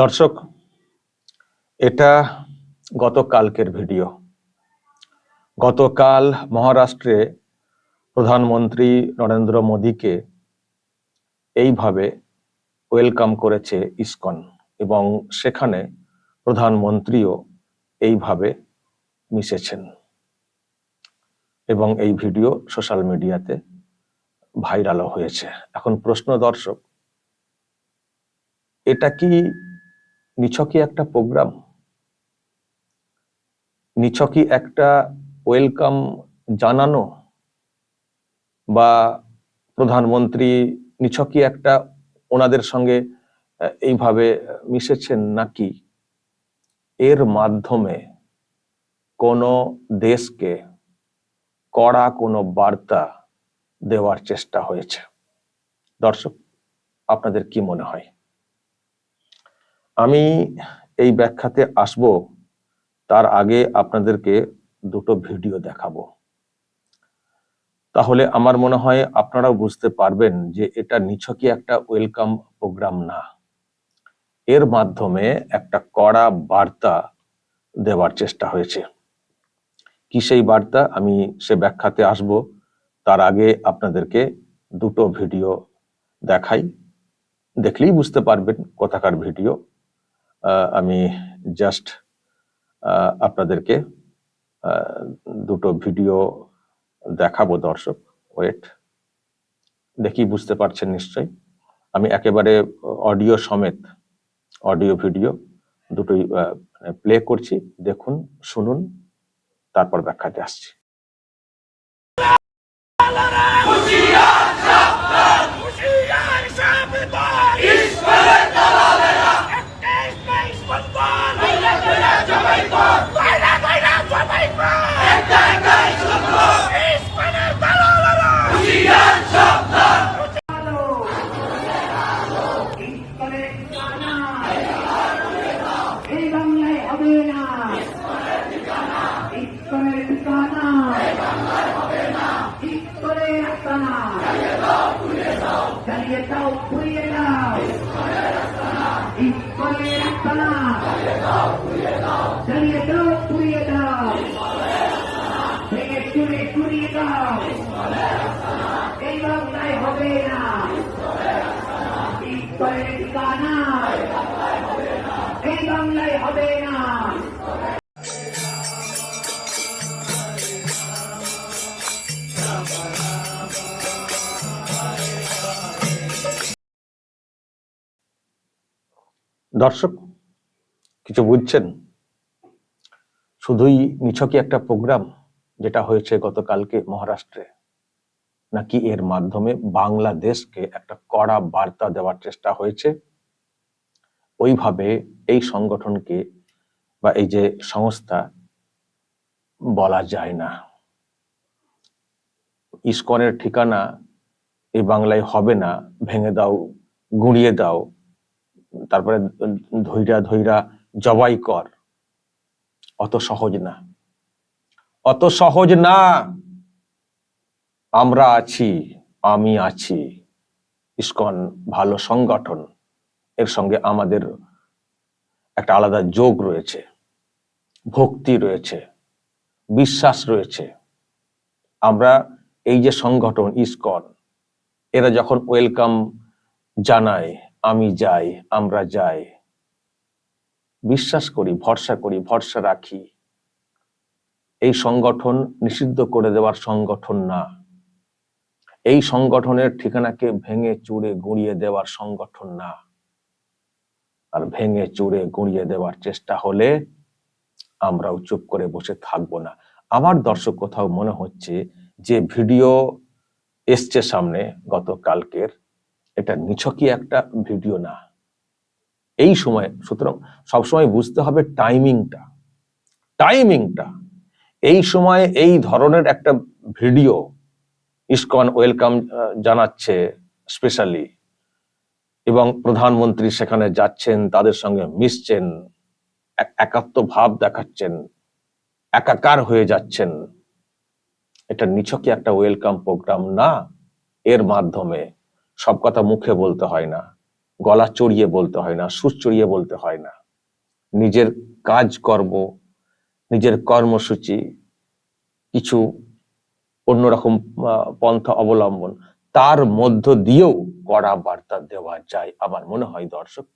দর্শক, এটা গতকালকের ভিডিও। গতকাল মহারাষ্ট্রে প্রধানমন্ত্রী নরেন্দ্র মোদীকে এইভাবে ওয়েলকাম করেছে ইসকন এবং সেখানে প্রধানমন্ত্রীও এইভাবে মিশেছেন। এবং এই ভিডিও সোশ্যাল মিডিয়াতে ভাইরালও হয়েছে। এখন প্রশ্ন দর্শক, এটা কি নিছকই একটা প্রোগ্রাম, নিছকই একটা ওয়েলকাম জানানো বা প্রধানমন্ত্রী নিছকই একটা ওনাদের সঙ্গে এইভাবে মিশেছেন নাকি? এর মাধ্যমে কোনো দেশকে কড়া কোনো বার্তা দেওয়ার চেষ্টা হয়েছে। দর্শক, আপনাদের কি মনে হয়? আমি এই ব্যাখ্যাতে আসব। তার আগে আপনাদেরকে দুটো ভিডিও দেখাবো। তাহলে আমার মনে হয় আপনারাও বুঝতে পারবেন যে এটা নিছকই একটা ওয়েলকাম প্রোগ্রাম না। এর মাধ্যমে একটা কড়া বার্তা দেওয়ার চেষ্টা হয়েছে। কি সেই বার্তা? আমি সে ব্যাখ্যাতে আসব। তার আগে আপনাদেরকে দুটো ভিডিও দেখাই। দেখলেই বুঝতে পারবেন কোথাকার ভিডিও। আমি জাস্ট আপনাদেরকে দুটো ভিডিও দেখাবো দর্শক। ওয়েট দেখি বুঝতে পারছেন নিশ্চয়ই। আমি একেবারে অডিও সমেত অডিও ভিডিও দুটোই প্লে করছি। দেখুন, শুনুন, তারপর ব্যাখ্যাতে আসছি। দর্শক, কিছু বুঝছেন? শুধুই নিছকই একটা প্রোগ্রাম যেটা হয়েছে গতকালকে মহারাষ্ট্রে, নাকি এর মাধ্যমে বাংলাদেশকে একটা কড়া বার্তা দেওয়ার চেষ্টা হয়েছে। ওইভাবে এই সংগঠনকে বা এই যে সংস্থা বলা যায় না। ইস্কনের ঠিকানা এই বাংলায় হবে না, ভেঙে দাও, গুঁড়িয়ে দাও তারপরে ধৈরা ধৈরা জবাই কর। অত সহজ না। অত সহজ না। আমরা আছি, আমি আছি। ইস্কন, ভালো সংগঠন। এর সঙ্গে আমাদের একটা আলাদা যোগ রয়েছে। ভক্তি রয়েছে। বিশ্বাস রয়েছে। আমরা এই যে সংগঠন, ইস্কন, এরা যখন ওয়েলকাম জানায় আমি যাই, আমরা যাই। বিশ্বাস করি, ভরসা করি, ভরসা রাখি। এই সংগঠন নিষিদ্ধ করে দেওয়ার সংগঠন না। এই সংগঠনের ঠিকানাকে ভেঙে চুরে গুঁড়িয়ে দেওয়ার সংগঠন না। আর ভেঙে চুরে গুঁড়িয়ে দেওয়ার চেষ্টা হলে আমরাও চুপ করে বসে থাকব না। আমার দর্শক কোথাও মনে হচ্ছে যে ভিডিও এসছে সামনে গতকালকের এটা নিছকই একটা ভিডিও না। এই সময়, সুতরাং সবসময় বুঝতে হবে টাইমিংটা টাইমিংটা এই সময় এই ধরনের একটা ভিডিও ইসকন ওয়েলকাম জানাচ্ছে স্পেশালি এবং প্রধানমন্ত্রী সেখানে যাচ্ছেন, তাদের সঙ্গে মিশছেন, এক- একাত্ম ভাব দেখাচ্ছেন, একাকার হয়ে যাচ্ছেন। এটা নিছকই একটা ওয়েলকাম প্রোগ্রাম না। এর মাধ্যমে সব কথা মুখে বলতে হয় না, গলা চড়িয়ে বলতে হয় না, সুর চড়িয়ে বলতে হয় না। নিজের কাজ কর্ম, নিজের কর্মসূচি, কিছু অন্যরকম পন্থা অবলম্বন, তার মধ্য দিয়েও কড়া বার্তা দেওয়া যায় আমার মনে হয় দর্শক।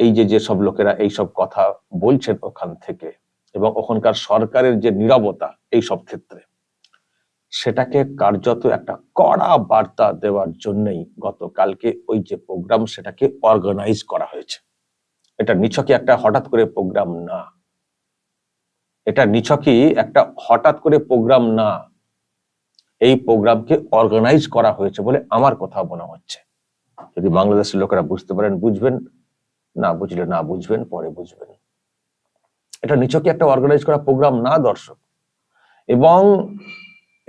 এই যে, যেসব লোকেরা এই সব কথা বলছেন ওখান থেকে এবং ওখানকার সরকারের যে নীরবতা এই সব ক্ষেত্রে। সেটাকে কার্যত একটা কড়া বার্তা দেওয়ার জন্যই গতকালকে ওই যে প্রোগ্রাম সেটাকে অর্গানাইজ করা হয়েছে। এটা নিছকই একটা হঠাৎ করে প্রোগ্রাম না। এটা নিছকই একটা হঠাৎ করে প্রোগ্রাম না। এই প্রোগ্রামকে অর্গানাইজ করা হয়েছে বলে আমার কথা মনে হচ্ছে। যদি বাংলাদেশের লোকেরা বুঝতে পারেন, বুঝবেন, না বুঝলে না বুঝবেন, পরে বুঝবেন। এটা নিছকই একটা অর্গানাইজ করা প্রোগ্রাম না দর্শক। এবং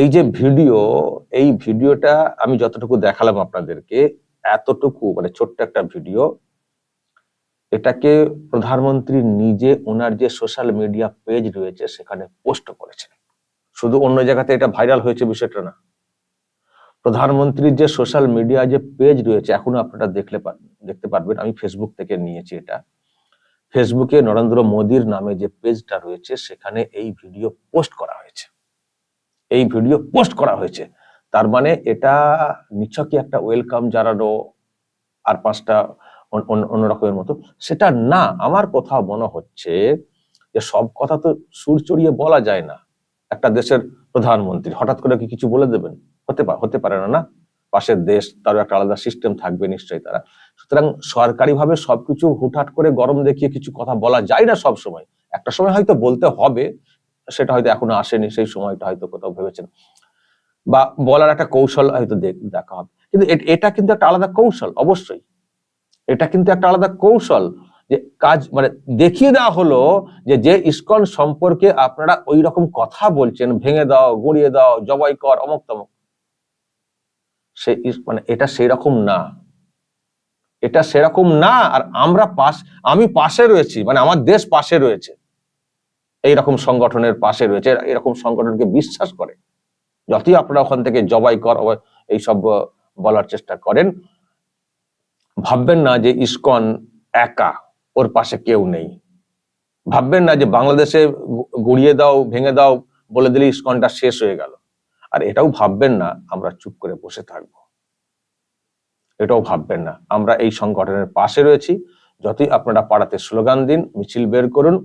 এই যে ভিডিও, এই ভিডিওটা আমি যতটুকু দেখালাম আপনাদেরকে, এতটুকু মানে ছোট্ট একটা ভিডিও, এটাকে প্রধানমন্ত্রী নিজে ওনার যে সোশ্যাল মিডিয়া পেজ রয়েছে, সেখানে পোস্ট করেছেন। শুধু অন্য জায়গাতে এটা ভাইরাল হয়েছে বিষয়টা না। প্রধানমন্ত্রীর যে সোশ্যাল মিডিয়া যে পেজ রয়েছে, এখনও আপনারা দেখলে দেখতে পারবেন, আমি ফেসবুক থেকে নিয়েছি এটা। ফেসবুকে নরেন্দ্র মোদীর নামে যে পেজটা রয়েছে, সেখানে এই ভিডিও পোস্ট করা হয়েছে। এই ভিডিও পোস্ট করা হয়েছে। তার মানে এটা নিছকই একটা ওয়েলকাম জানানো আর পাঁচটা অন- অন- অন্যরকমের মতো। সেটা না, আমার কথা মনে হচ্ছে যে সব কথা তো সুর চড়িয়ে বলা যায় না। একটা দেশের প্রধানমন্ত্রী, হঠাৎ করে কি কিছু বলে দেবেন? হতে পারে হতে পারে না না? পাশের দেশ, তারও একটা আলাদা সিস্টেম থাকবে নিশ্চয়ই তারা। সুতরাং সরকারিভাবে সবকিছু হুটহাট করে গরম দেখিয়ে কিছু কথা বলা যায় না সব সময় একটা সময় হয়তো বলতে হবে সেটা হয়তো এখনও আসেনি, সেই সময়টা হয়তো কোথাও ভেবেছেন। বা বলার একটা কৌশল হয়তো দেখ- হবে। কিন্তু এটা কিন্তু একটা আলাদা কৌশল, অবশ্যই। এটা কিন্তু একটা আলাদা কৌশল যে কাজ মানে দেখিয়ে দেওয়া হলো যে যে ইস্কন সম্পর্কে আপনারা ওই রকম কথা বলছেন, ভেঙে দাও, গড়িয়ে দাও, জবাই কর, অমক তমক। সে মানে এটা সেই রকম না। এটা সেরকম না, আর আমরা পাশ, আমি পাশে রয়েছি মানে আমার দেশ পাশে রয়েছে। এইরকম সংগঠনের পাশে রয়েছে এরা এরকম সংগঠনকে বিশ্বাস করে। যতই আপনারা ওখান থেকে জবাই কর এইসব বলার চেষ্টা করেন, ভাববেন না যে ইসকন একা, ওর পাশে কেউ নেই। ভাববেন না যে বাংলাদেশে গুড়িয়ে দাও, ভেঙে দাও, বলে দিলে ইসকনটা শেষ হয়ে গেল। আর এটাও ভাববেন না, আমরা চুপ করে বসে থাকব। এটাও ভাববেন না। আমরা এই সংগঠনের পাশে রয়েছি। যতই আপনারা পাড়াতে স্লোগান দিন, মিছিল বের করুন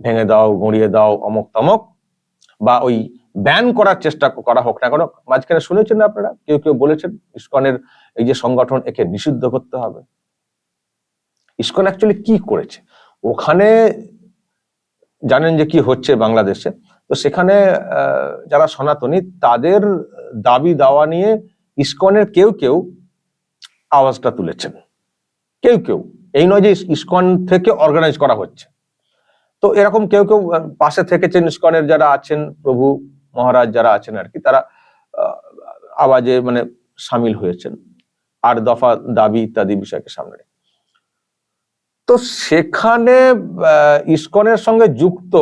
ভেঙে দাও, গুঁড়িয়ে দাও, অমক তমক, বা ওই ব্যান করার চেষ্টা করা হোক না কেন, মাঝখানে শুনেছেন আপনারা? কেউ কেউ বলেছেন ইসকনের এই যে সংগঠন একে নিষিদ্ধ করতে হবে। ইস্কন অ্যাকচুয়ালি কি করেছে? ওখানে জানেন যে কি হচ্ছে বাংলাদেশে, তো সেখানে যারা সনাতনী, তাদের দাবি দাওয়া নিয়ে ইস্কনের কেউ কেউ আওয়াজটা তুলেছেন। কেউ কেউ। এই নয় যে ইস- ইসকন থেকে অর্গানাইজ করা হচ্ছে। তো এরকম কেউ কেউ পাশে থেকেছেন, ইসকনের যারা আছেন, প্রভু মহারাজ যারা আছেন আর কি, তারা আওয়াজে মানে সামিল হয়েছেন আর দফা দাবি ইত্যাদি বিষয়কে সামনে রেখে। তো সেখানে ইস্কনের সঙ্গে যুক্ত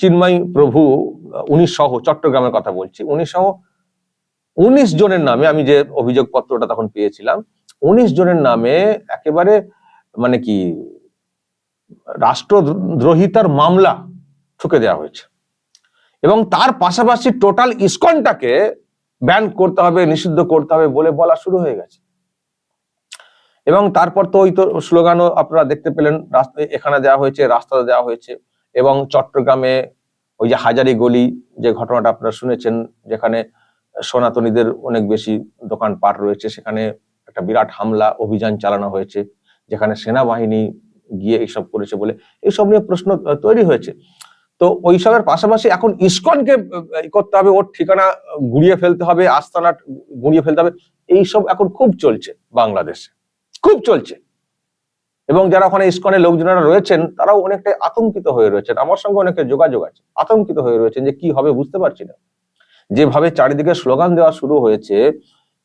চিন্ময় প্রভু, উনি সহ, চট্টগ্রামের কথা বলছি, উনি সহ উনিশ জনের নামে, আমি যে অভিযোগ পত্রটা তখন পেয়েছিলাম, উনিশ জনের নামে একেবারে মানে কি রাষ্ট্রদ্রোহিতার মামলা ঠুকে দেওয়া হয়েছে। এবং তার পাশাপাশি টোটাল ইসকনটাকে ব্যান করতে হবে, নিষিদ্ধ করতে হবে বলে বলা শুরু হয়ে গেছে। এবং তারপর তো ওই তো স্লোগানও আপনারা দেখতে পেলেন এখানে দেওয়া হয়েছে রাস্তা দেওয়া হয়েছে। এবং চট্টগ্রামে ওই যে হাজারি গলি যে ঘটনাটা আপনারা শুনেছেন, যেখানে সনাতনীদের অনেক বেশি দোকানপাট রয়েছে, সেখানে একটা বিরাট হামলা, অভিযান চালানো হয়েছে, যেখানে সেনাবাহিনী গিয়ে এইসব করেছে বলে এইসব নিয়ে প্রশ্ন তৈরি হয়েছে। তো ওইসবের পাশাপাশি এখন ইসকনকে করতে হবে, ওর ঠিকানা গুড়িয়ে ফেলতে হবে, আস্তানা গুড়িয়ে ফেলতে হবে। এইসব এখন খুব চলছে বাংলাদেশে। খুব চলছে। এবং যারা ওখানে ইস্কনের লোকজনেরা রয়েছেন, তারাও অনেকটাই আতঙ্কিত হয়ে রয়েছেন। আমার সঙ্গে অনেকে যোগাযোগ আছে, আতঙ্কিত হয়ে রয়েছেন যে কি হবে বুঝতে পারছি না। যেভাবে চারিদিকে স্লোগান দেওয়া শুরু হয়েছে,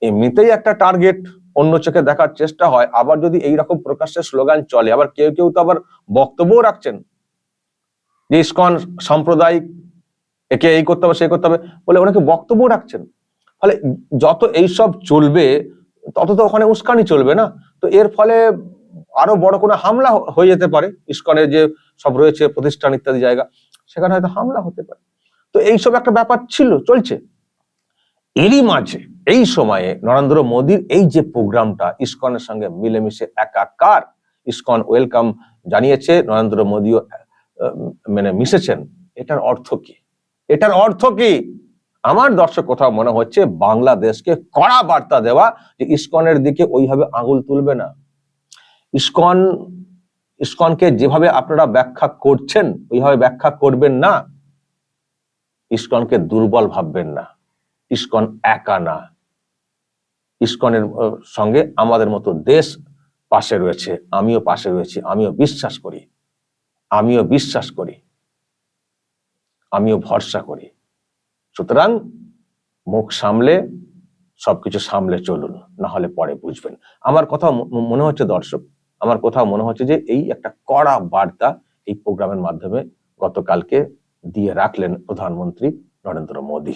এমনিতেই একটা টার্গেট অন্য চোখে দেখার চেষ্টা হয়, আবার যদি এই রকম প্রকাশ্যে স্লোগান চলে, আবার কেউ কেউ তো আবার বক্তব্যও রাখছেন। যে ইসকন সাম্প্রদায়িক, একে এই করতে হবে, সে করতে হবে, বলে অনেকে বক্তব্য রাখছেন। ফলে যত এইসব চলবে, তত তো ওখানে উস্কানি চলবে না। তো এর ফলে আরও বড় কোনো হামলা হয়ে যেতে পারে, ইস্কনের যে সব রয়েছে, প্রতিষ্ঠান ইত্যাদি জায়গা, সেখানে হয়তো হামলা হতে পারে। তো এইসব একটা ব্যাপার ছিল, চলছে। এরই মাঝে, এই সময়ে নরেন্দ্র মোদীর এই যে প্রোগ্রামটা, ইসকনের সঙ্গে মিলেমিশে একাকার, ইসকন ওয়েলকাম জানিয়েছে, নরেন্দ্র মোদীও মানে মিশেছেন। এটার অর্থ কি? এটার অর্থ কি? আমার দর্শক কোথাও মনে হচ্ছে বাংলাদেশকে কড়া বার্তা দেওয়া যে ইসকনের দিকে ওইভাবে আঙুল তুলবে না। ইসকন, ইসকনকে যেভাবে আপনারা ব্যাখ্যা করছেন, ওইভাবে ব্যাখ্যা করবেন না। ইসকনকে দুর্বল ভাববেন না। ইসকন একা না। ইস্কনের সঙ্গে আমাদের মতো দেশ পাশে রয়েছে, আমিও পাশে রয়েছি, আমিও বিশ্বাস করি, আমিও বিশ্বাস করি, আমিও ভরসা করি। সুতরাং মুখ সামলে, সবকিছু সামলে চলুন, না হলে পরে বুঝবেন। আমার কথা মনে হচ্ছে দর্শক, আমার কোথাও মনে হচ্ছে যে এই একটা কড়া বার্তা এই প্রোগ্রামের মাধ্যমে গতকালকে দিয়ে রাখলেন প্রধানমন্ত্রী নরেন্দ্র মোদী।